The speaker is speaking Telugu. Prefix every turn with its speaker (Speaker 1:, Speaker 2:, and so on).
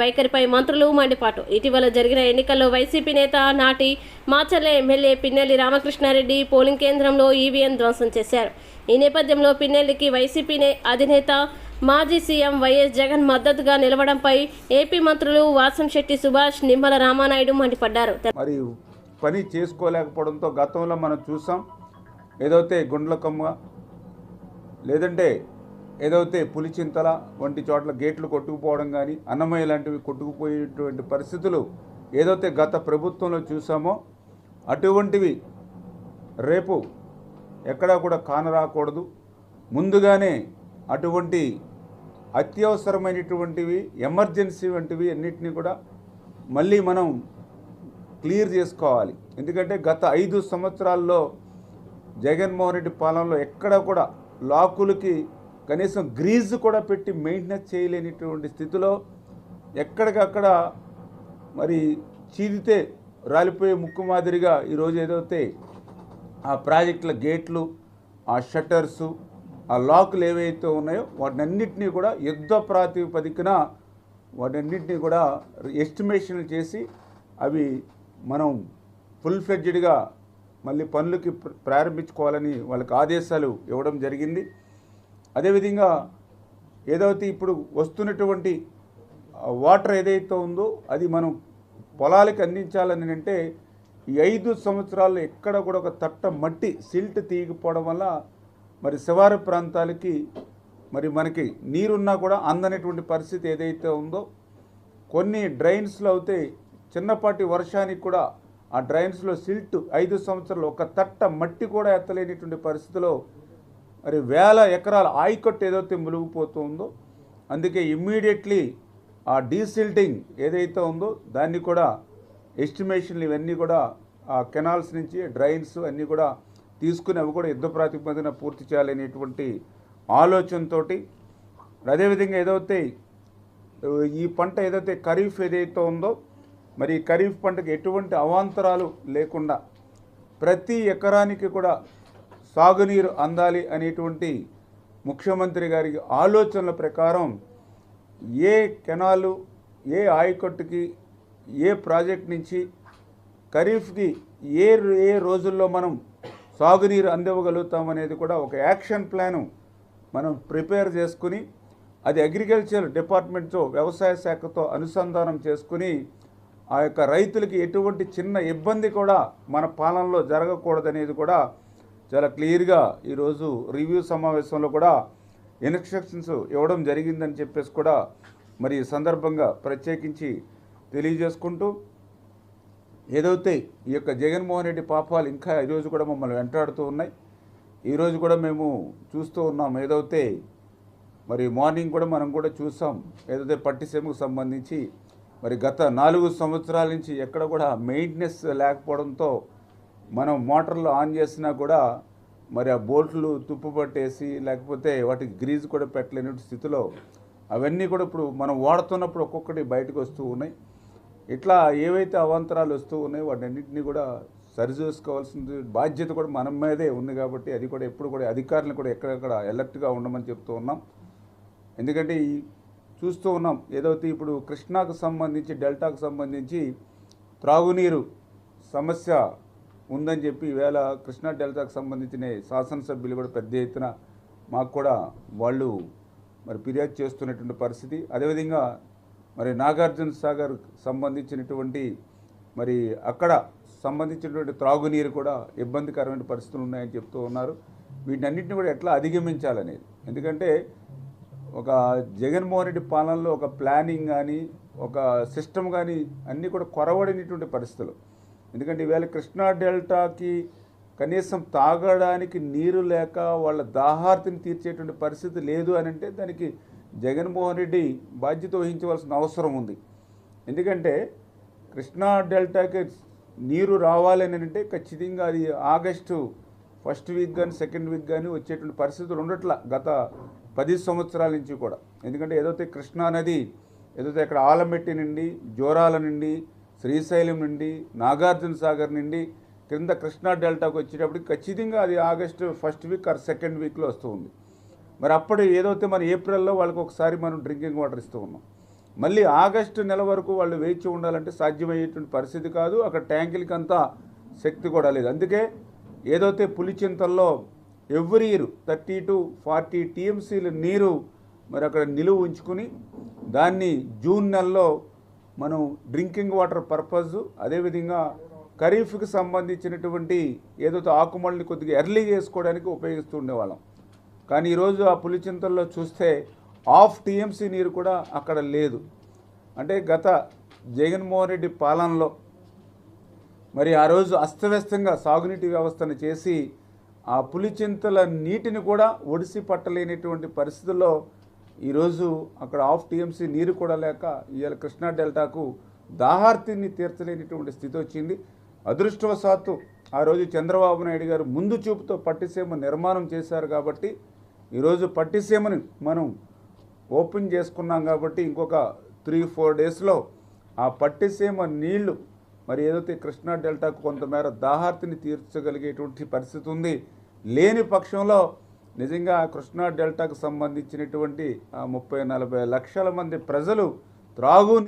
Speaker 1: వైఖరిపై మంత్రులు మండిపాటు. ఇటీవల జరిగిన ఎన్నికల్లో వైసీపీ నేత నాటి మాచర్ల ఎమ్మెల్యే పిన్నెల్లి రామకృష్ణారెడ్డి పోలింగ్ కేంద్రంలో ఈవీఎం ధ్వంసం చేశారు. ఈ నేపథ్యంలో పిన్నెల్లికి వైసీపీ అధినేత మాజీ సీఎం వైఎస్ జగన్ మద్దతుగా నిలవడంపై ఏపీ మంత్రులు వాసంశెట్టి సుభాష్ నిమ్మల రామానాయుడు మండిపడ్డారు.
Speaker 2: పని చేసుకోలేకపోవడంతో గతంలో మనం చూసాం ఏదైతే గుండ్లకమ్మ లేదంటే ఏదైతే పులిచింతల వంటి చోట్ల గేట్లు కొట్టుకుపోవడం కానీ అన్నమయ్య లాంటివి కొట్టుకుపోయేటువంటి పరిస్థితులు ఏదైతే గత ప్రభుత్వంలో చూసామో అటువంటివి రేపు ఎక్కడా కూడా కానరాకూడదు. ముందుగానే అటువంటి అత్యవసరమైనటువంటివి ఎమర్జెన్సీ వంటివి అన్నిటినీ కూడా మళ్ళీ మనం క్లియర్ చేసుకోవాలి. ఎందుకంటే గత ఐదు సంవత్సరాల్లో జగన్మోహన్ రెడ్డి పాలనలో ఎక్కడ కూడా లాకులకి కనీసం గ్రీజ్ కూడా పెట్టి మెయింటెనెన్స్ చేయలేనిటువంటి స్థితిలో ఎక్కడికక్కడ మరి చీదితే రాలిపోయే ముక్కు మాదిరిగా ఈరోజు ఏదైతే ఆ ప్రాజెక్టుల గేట్లు ఆ షట్టర్సు ఆ లాకులు ఏవైతే ఉన్నాయో వాటినన్నింటినీ కూడా యుద్ధ ప్రాతిపదికన వాటన్నింటినీ కూడా ఎస్టిమేషన్లు చేసి అవి మనం ఫుల్ ఫ్లెడ్జ్డ్గా మళ్ళీ పనులకి ప్ర- ప్రారంభించుకోవాలని వాళ్ళకి ఆదేశాలు ఇవ్వడం జరిగింది. అదేవిధంగా ఏదైతే ఇప్పుడు వస్తున్నటువంటి వాటర్ ఏదైతే ఉందో అది మనం పొలాలకి అందించాలని అంటే ఈ ఐదు సంవత్సరాల్లో ఎక్కడ కూడా ఒక తట్ట మట్టి సిల్ట్ తీయకపోవడం వల్ల మరి శివారు ప్రాంతాలకి మరి మనకి నీరున్నా కూడా అందనటువంటి పరిస్థితి ఏదైతే ఉందో కొన్ని డ్రైన్స్లో అయితే చిన్నపాటి వర్షానికి కూడా ఆ డ్రైన్స్లో సిల్ట్ ఐదు సంవత్సరాలు ఒక తట్ట మట్టి కూడా ఎత్తలేనిటువంటి పరిస్థితిలో మరి వేల ఎకరాల ఆయకట్టు ఏదైతే మునిగిపోతుందో అందుకే ఇమ్మీడియట్లీ ఆ డీసిల్టింగ్ ఏదైతే ఉందో దాన్ని కూడా ఎస్టిమేషన్లు ఇవన్నీ కూడా ఆ కెనాల్స్ నుంచి డ్రైన్స్ అన్నీ కూడా తీసుకుని అవి కూడా యుద్ధ ప్రాతిపదికన పూర్తి చేయాలనేటువంటి ఆలోచనతోటి అదేవిధంగా ఏదైతే ఈ పంట ఏదైతే ఖరీఫ్ ఏదైతే ఉందో మరి ఈ ఖరీఫ్ పంటకు ఎటువంటి అవాంతరాలు లేకుండా ప్రతి ఎకరానికి కూడా సాగునీరు అందాలి అనేటువంటి ముఖ్యమంత్రి గారి ఆలోచనల ప్రకారం ఏ కెనాలు ఏ ఆయకట్టుకి ఏ ప్రాజెక్ట్ నుంచి ఖరీఫ్కి ఏ ఏ రోజుల్లో మనం సాగునీరు అందివ్వగలుగుతాం అనేది కూడా ఒక యాక్షన్ ప్లాను మనం ప్రిపేర్ చేసుకుని అది అగ్రికల్చర్ డిపార్ట్మెంట్తో వ్యవసాయ శాఖతో అనుసంధానం చేసుకుని ఆ యొక్క రైతులకి ఎటువంటి చిన్న ఇబ్బంది కూడా మన పాలనలో జరగకూడదనేది కూడా చాలా క్లియర్గా ఈరోజు రివ్యూ సమావేశంలో కూడా ఇన్స్ట్రక్షన్స్ ఇవ్వడం జరిగిందని చెప్పేసి కూడా మరి సందర్భంగా ప్రత్యేకించి తెలియజేసుకుంటూ ఏదైతే ఈ యొక్క జగన్మోహన్ రెడ్డి పాపాలు ఇంకా ఈరోజు కూడా మమ్మల్ని వెంటాడుతూ ఉన్నాయి. ఈరోజు కూడా మేము చూస్తూ ఉన్నాం ఏదైతే మరి మార్నింగ్ కూడా మనం కూడా చూసాం ఏదైతే పట్టిసీమకు సంబంధించి మరి గత నాలుగు సంవత్సరాల నుంచి ఎక్కడ కూడా మెయింటెనెన్స్ లేకపోవడంతో మనం మోటార్లు ఆన్ చేసినా కూడా మరి ఆ బోల్ట్లు తుప్పు పట్టేసి లేకపోతే వాటికి గ్రీజ్ కూడా పెట్టలేని స్థితిలో అవన్నీ కూడా ఇప్పుడు మనం వాడుతున్నప్పుడు ఒక్కొక్కటి బయటకు వస్తూ ఉన్నాయి. ఇట్లా ఏవైతే అవాంతరాలు వస్తూ ఉన్నాయో వాటన్నింటినీ కూడా సరిచూసుకోవాల్సిన బాధ్యత కూడా మన మీదే ఉంది కాబట్టి అది కూడా ఎప్పుడు కూడా అధికారులను కూడా ఎక్కడెక్కడ అలర్ట్గా ఉండమని చెప్తూ ఉన్నాం. ఎందుకంటే ఈ చూస్తూ ఉన్నాం ఏదైతే ఇప్పుడు కృష్ణాకు సంబంధించి డెల్టాకు సంబంధించి త్రాగునీరు సమస్య ఉందని చెప్పి ఈవేళ కృష్ణా డెల్టాకు సంబంధించిన శాసనసభ్యులు కూడా పెద్ద ఎత్తున మాకు కూడా వాళ్ళు మరి ఫిర్యాదు చేస్తున్నటువంటి పరిస్థితి. అదేవిధంగా మరి నాగార్జున సాగర్ సంబంధించినటువంటి మరి అక్కడ సంబంధించినటువంటి త్రాగునీరు కూడా ఇబ్బందికరమైన పరిస్థితులు ఉన్నాయని చెప్తూ ఉన్నారు. వీటన్నిటిని కూడా ఎట్లా అధిగమించాలనేది. ఎందుకంటే ఒక జగన్మోహన్ రెడ్డి పాలనలో ఒక ప్లానింగ్ కానీ ఒక సిస్టమ్ కానీ అన్నీ కూడా కొరవడినటువంటి పరిస్థితులు. ఎందుకంటే ఈవేళ కృష్ణా డెల్టాకి కనీసం తాగడానికి నీరు లేక వాళ్ళ దాహార్తిని తీర్చేటువంటి పరిస్థితి లేదు అని అంటే దానికి జగన్మోహన్ రెడ్డి బాధ్యత వహించవలసిన అవసరం ఉంది. ఎందుకంటే కృష్ణా డెల్టాకి నీరు రావాలని అంటే ఖచ్చితంగా అది ఆగస్టు ఫస్ట్ వీక్ కానీ సెకండ్ వీక్ కానీ వచ్చేటువంటి పరిస్థితులు ఉండట్ల గత పది సంవత్సరాల నుంచి కూడా. ఎందుకంటే ఏదైతే కృష్ణా నది ఏదైతే అక్కడ ఆలమెట్టి నుండి జోరాల నుండి శ్రీశైలం నుండి నాగార్జున సాగర్ నుండి క్రింద కృష్ణా డెల్టాకు వచ్చేటప్పటికి ఖచ్చితంగా అది August first week or second వీక్లో వస్తూ ఉంది. మరి అప్పుడు ఏదైతే మన ఏప్రిల్లో వాళ్ళకి ఒకసారి మనం డ్రింకింగ్ వాటర్ ఇస్తూ ఉన్నాం. మళ్ళీ ఆగస్టు నెల వరకు వాళ్ళు వేచి ఉండాలంటే సాధ్యమయ్యేటువంటి పరిస్థితి కాదు. అక్కడ ట్యాంకులకి అంతా శక్తి కూడా లేదు. అందుకే ఏదైతే పులిచింతల్లో every year thirty to forty టీఎంసీల నీరు మరి అక్కడ నిలువ ఉంచుకుని దాన్ని జూన్ నెలలో మనం డ్రింకింగ్ వాటర్ పర్పస్ అదేవిధంగా ఖరీఫ్కి సంబంధించినటువంటి ఏదైతే ఆకుమల్ని కొద్దిగా ఎర్లీ చేసుకోవడానికి ఉపయోగిస్తూ ఉండేవాళ్ళం. కానీ ఈరోజు ఆ పులిచింతల్లో చూస్తే ఆఫ్ టీఎంసీ నీరు కూడా అక్కడ లేదు. అంటే గత జగన్మోహన్ రెడ్డి పాలనలో మరి ఆ రోజు అస్తవ్యస్తంగా సాగునీటి వ్యవస్థను చేసి ఆ పులిచింతల నీటిని కూడా ఒడిసి పట్టలేనటువంటి పరిస్థితుల్లో ఈరోజు అక్కడ ఆఫ్ టీఎంసీ నీరు కూడా లేక ఇవాళ కృష్ణా డెల్టాకు దాహార్తిని తీర్చలేనిటువంటి స్థితి వచ్చింది. అదృష్టవశాత్తు ఆ రోజు చంద్రబాబు నాయుడు గారు ముందు చూపుతో పట్టిసీమ నిర్మాణం చేశారు కాబట్టి ఈరోజు పట్టిసీమని మనం ఓపెన్ చేసుకున్నాం కాబట్టి ఇంకొక త్రీ ఫోర్ డేస్లో ఆ పట్టిసీమ నీళ్ళు మరి ఏదైతే కృష్ణా డెల్టాకు కొంతమేర దాహార్తిని తీర్చగలిగేటువంటి పరిస్థితి ఉంది. లేని పక్షంలో నిజంగా కృష్ణా డెల్టాకు సంబంధించినటువంటి ఆ ముప్పై నలభై లక్షల మంది ప్రజలు త్రాగు